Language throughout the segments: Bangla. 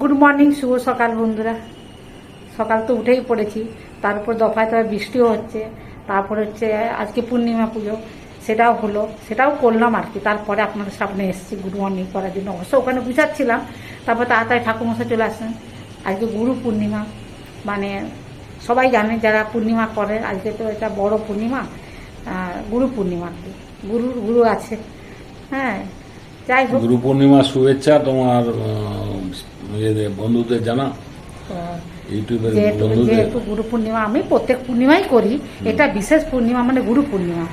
গুড মর্নিং শুভ সকাল বন্ধুরা। সকাল তো উঠেই পড়েছি। তারপর দফায় দফায় বৃষ্টিও হচ্ছে। তারপর হচ্ছে, আজকে পূর্ণিমা পুজো। সেটাও হলো। সেটাও করলাম আর কি। তারপরে আপনাদের সামনে এসেছি গুড মর্নিং করার জন্য। অবশ্য ওখানে বুঝাচ্ছিলাম। তারপর তাড়াতাড়ি ঠাকুরমশাই চলে আসেন। আজকে গুরু পূর্ণিমা। মানে সবাই জানে যারা পূর্ণিমা করে, আজকে তো এটা বড় পূর্ণিমা। গুরু পূর্ণিমা। আর কি গুরু গুরু আছে। হ্যাঁ যাই হোক। গুরু পূর্ণিমার শুভেচ্ছা তোমার বন্ধুদের জানা। যেহেতু গুরু পূর্ণিমা আমি প্রত্যেক পূর্ণিমাই করি। এটা বিশেষ পূর্ণিমা মানে গুরু পূর্ণিমা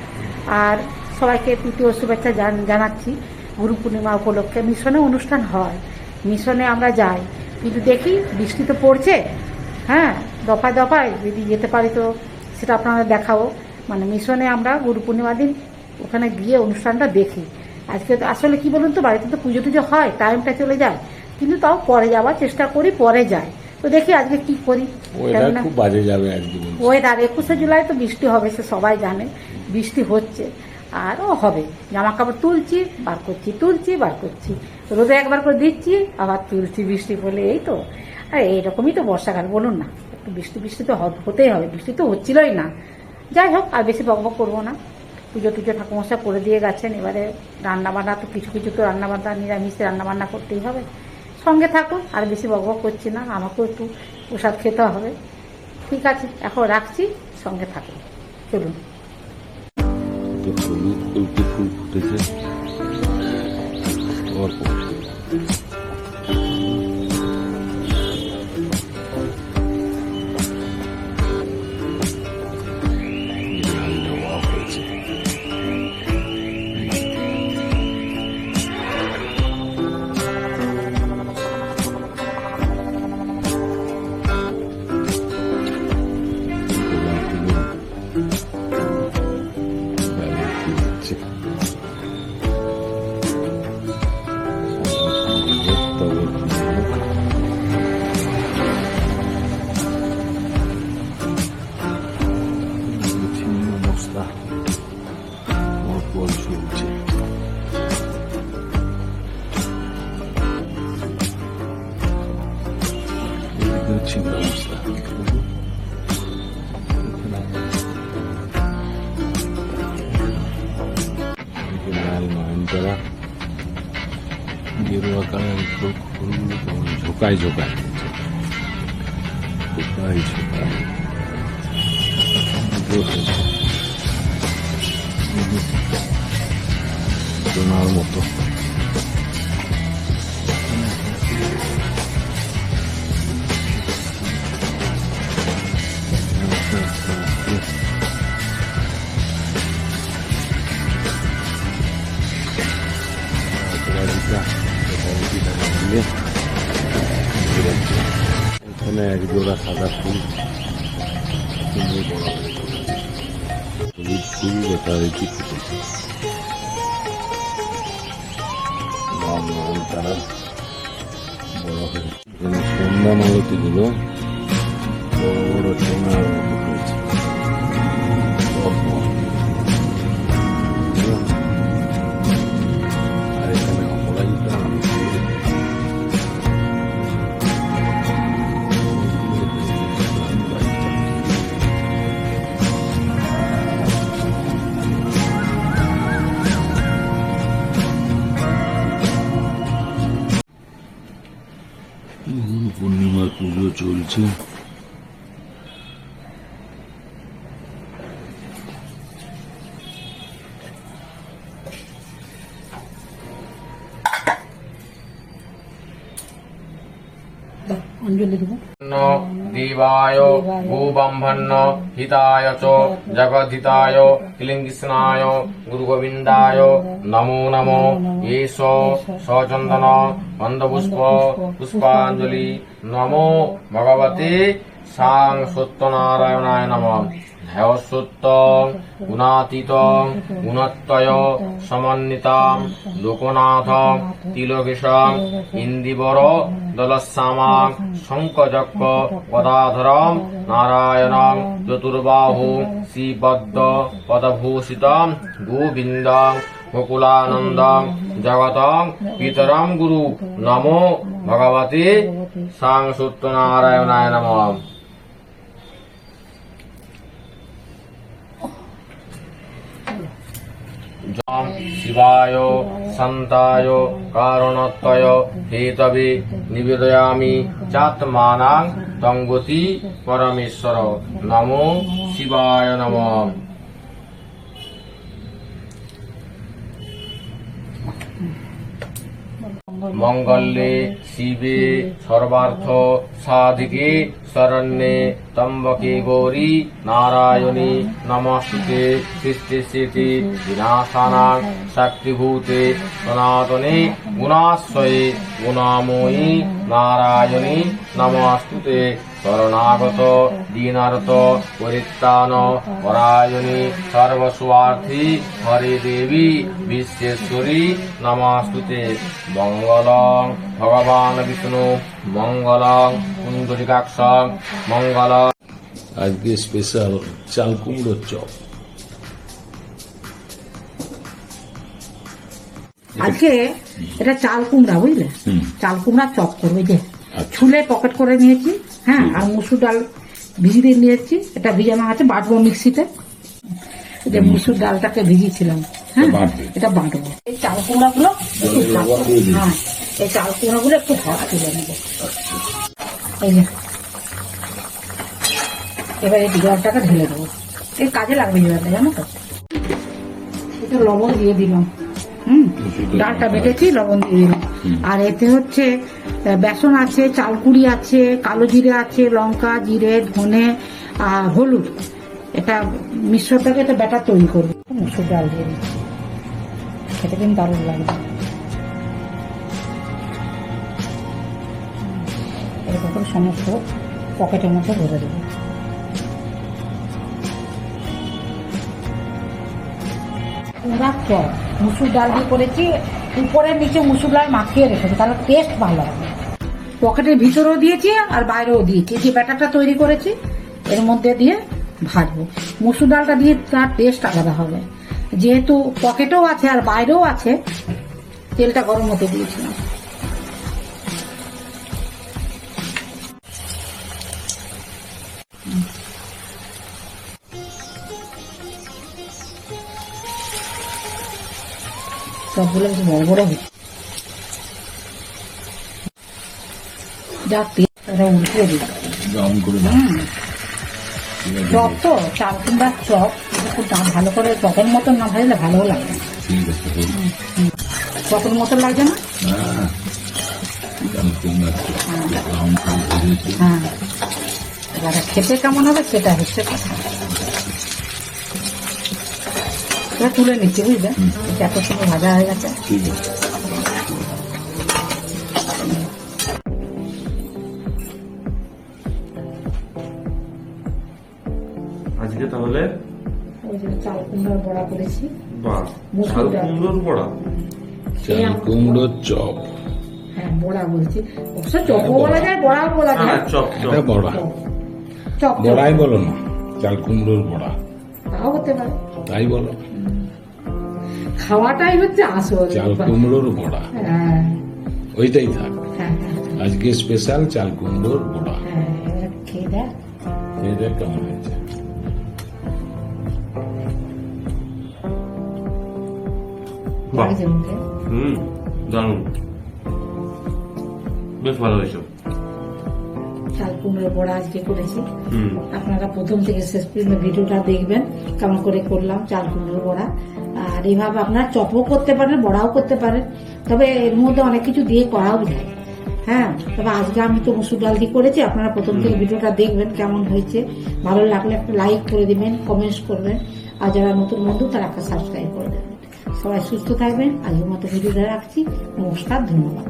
আর সবাইকে তৃতীয় শুভেচ্ছা জানাচ্ছি। গুরু পূর্ণিমা উপলক্ষে মিশনে অনুষ্ঠান হয়। মিশনে আমরা যাই। কিন্তু দেখি বৃষ্টি তো পড়ছে। হ্যাঁ দফায় দফায় যদি যেতে পারি তো সেটা আপনাদের দেখাবো। মানে মিশনে আমরা গুরু পূর্ণিমা দিন ওখানে গিয়ে অনুষ্ঠানটা দেখি। আজকে তো আসলে কি বলুন তো বাড়িতে তো পুজো টুজো হয় টাইমটা চলে যায়। কিন্তু তাও পরে যাওয়ার চেষ্টা করি পরে যায়। তো দেখি আজকে কি করি ওয়েদার কেননা খুব বাজে যাবে ওয়েদার একুশে জুলাই তো বৃষ্টি হবে সে সবাই জানে। বৃষ্টি হচ্ছে আরও হবে। জামা কাপড় তুলছি বার করছি তুলছি বার করছি। রোদে একবার করে দিচ্ছি আবার তুলছি বৃষ্টি পড়লে এই তো। আর এইরকমই তো বর্ষাকাল বলুন না। একটু বৃষ্টি বৃষ্টি তো হতেই হবে বৃষ্টি তো হচ্ছিলই না। যাই হোক আর বেশি বকবক করব না। পুজো টুজো ঠাকুমশা করে দিয়ে গেছেন। এবারে রান্নাবান্না তো কিছু কিছু তো রান্নাবান্না, নিরামিষে রান্নাবান্না করতেই হবে। সঙ্গে থাকুন, আর বেশি বকবক করছি না, আমাকেও একটু প্রসাদ খেতে হবে। ঠিক আছে, এখন রাখছি, সঙ্গে থাকুন। চলুন। ফুল ফুটেছে したワクワクするうち그 친구로서 그리고 그리고 나를 만들어 뒤로 가는 그 구름을 보는 조가이 조가이 조가이 조가이 그것은 আস্তে আস্তে এখানে এক জোড়া সাদা ফুল বড় লাল লাল বড় হয়েছে সন্ধ্যা মালতি গুলো। পুজো চলছে অঞ্জলি দেবো। দেবায় গোব্রাহ্মণ্য হিতায় চ জগদ্ধিতায় কিলিঙ্গিস্নায় গুরুগোবিন্দায় নমো নমো। এষ সচন্দন গন্ধপুষ্প পুষ্পাঞ্জলি। নমো। ভগবতে সাং সত্যনারায়ণায় নম। ধ্যায়সত্য গুণাতীত গুণত্বয় সমন্বিতাম লোকনাথ তিলকেশং ইন্দিবর দলশ্যামা শঙ্কচক্র পদাধরম নারায়ণং চতুর্বাহু শ্রীপদ্ম পদভূষিতম গোবিন্দং গোকুলানন্দং জগতং পিতরম গুরু নমো ভগবতী সাং সত্যনারায়ণায় নমঃ। শিবায় সন্তায় কারণত্বয় হেতবে নিবেদয়ামি চাত্মানাং তঙ্গতি পরমেশ্বর নমো শিবায় নমঃ মঙ্গলে শিবে সর্বার্থ সাধিকে শরণ্যে তম্বকে গৌরী নারায়ণী নমস্তে সৃষ্টি স্থিতি বিনাশানাং শক্তিভূতে সনাতনে গুণাশ্রয়ে গুণাময়ী নারায়ণী নমস্তুতে শরণাগত দীনারত পরিত্রাণ পরায়ণী সর্বস্বার্থী হরে দেবী বিশ্বেশ্বরী নমস্তুতে। মঙ্গলং ভগবান বিষ্ণু মঙ্গলং কুন্দরিকাক্ষ মঙ্গল। আজকে স্পেশাল চাল কুমড়োর চপ আজকে এটা চাল কুমড়া বুঝলে। চাল কুমড়া চপ করবে যে। ছুলে পকেট করে নিয়েছি হ্যাঁ আর মুসুর ডাল ভিজিয়ে নিয়েছি। এটা ভিজানো আছে বাটবো মিক্সিতে। যে মুসুর ডালটাকে ভিজিয়েছিলাম হ্যাঁ এটা বাটবে। এই চাল কুমড়া গুলো একটু জলে ভাজবো। লবণ দিয়ে হ্যাঁ এই চাল কুমড়া গুলো একটু ভাজা তুলে নেব। এই যে এবার এই জলটাকে ঢেলে দেবো। এই কাজে লাগবে জলটা জানো তো? এটা লবণ দিয়ে দিলাম। হুম ডালটা বেটেছি লবণ দিয়ে দিলাম। আর এতে হচ্ছে বেসন আছে, চালকুড়ি আছে, কালো জিরে আছে, লঙ্কা, জিরে, ধনে, আর হলুদ। এটা মিশ্রটাকে এটা ব্যাটার তৈরি করব। মুসুর ডাল দিয়ে দিচ্ছি। খেতে কিন্তু দারুণ লাগবে এরকম সমস্ত পকেটের মধ্যে ভরে দেবো। পুরা চপ। মুসুর ডাল দিয়ে করেছি। উপরে নিচে মুসুর ডাল মাখিয়ে রেখেছি। তাহলে টেস্ট ভালো হবে। পকেটের ভিতরেও দিয়েছি আর বাইরেও দিয়েছি। যে ব্যাটারটা তৈরি করেছি, এর মধ্যে দিয়ে ভাজবো। মুসুর ডালটা দিয়ে তার টেস্ট আলাদা হবে। যেহেতু পকেটেও আছে আর বাইরেও আছে, তেলটা গরম হতে দিয়েছিলাম। সবগুলো বড় বড় হচ্ছে। যা করে তো ভালো করে চপের মতন না ভাজলে ভালোও লাগে। চপের মতন লাগছে না হ্যাঁ খেতে কেমন হবে সেটা হচ্ছে কথা তুলে নিচ্ছি বুঝলে এত সময় ভাজা হয়ে গেছে আজকে তাহলে ওই যে চাল কুমড়োর বড়া করেছি। বাহ মুসুর কুমড়োর বড়া? চাল কুমড়োর চপ। হ্যাঁ বড়া বলছি। অবশ্য চপও বলা যায় বড়াও বলা হ্যাঁ যায়। Chop chop. বড়া। চপ চপ বড়াই বলো না চাল কুমড়োর বড়া। তাও হতে পারে। তাই বলো। খাওয়াটাই হচ্ছে আসল। চাল কুমড়োর বড়া। হ্যাঁ। ওইটাই থাক। হ্যাঁ। আজকে স্পেশাল চাল কুমড়োর বড়া। হ্যাঁ খেয়ে দেখ কেমন হয়েছে। লাগছে মুখে। হুম দারুণ। বেশ ভালো হয়েছে। চাল বড়া আজকে করেছি। আপনারা প্রথম থেকে শেষ পর্যন্ত ভিডিওটা দেখবেন কেমন করে করলাম চাল কুমড়োর বড়া। আর এইভাবে আপনারা চপও করতে পারেন বড়াও করতে পারেন। তবে এর মধ্যে অনেক কিছু দিয়ে করাও যায়। হ্যাঁ তবে আজকে আমি তো মুসুর ডাল দিয়ে করেছি আপনারা প্রথম থেকে ভিডিওটা দেখবেন কেমন হয়েছে। ভালো লাগলে একটা লাইক করে দিবেন কমেন্টস করবেন। আর যারা নতুন বন্ধু তারা একটা সাবস্ক্রাইব করে দেবেন। সবাই সুস্থ থাকবেন আজকের মতো ভিডিওটা রাখছি। নমস্কার ধন্যবাদ।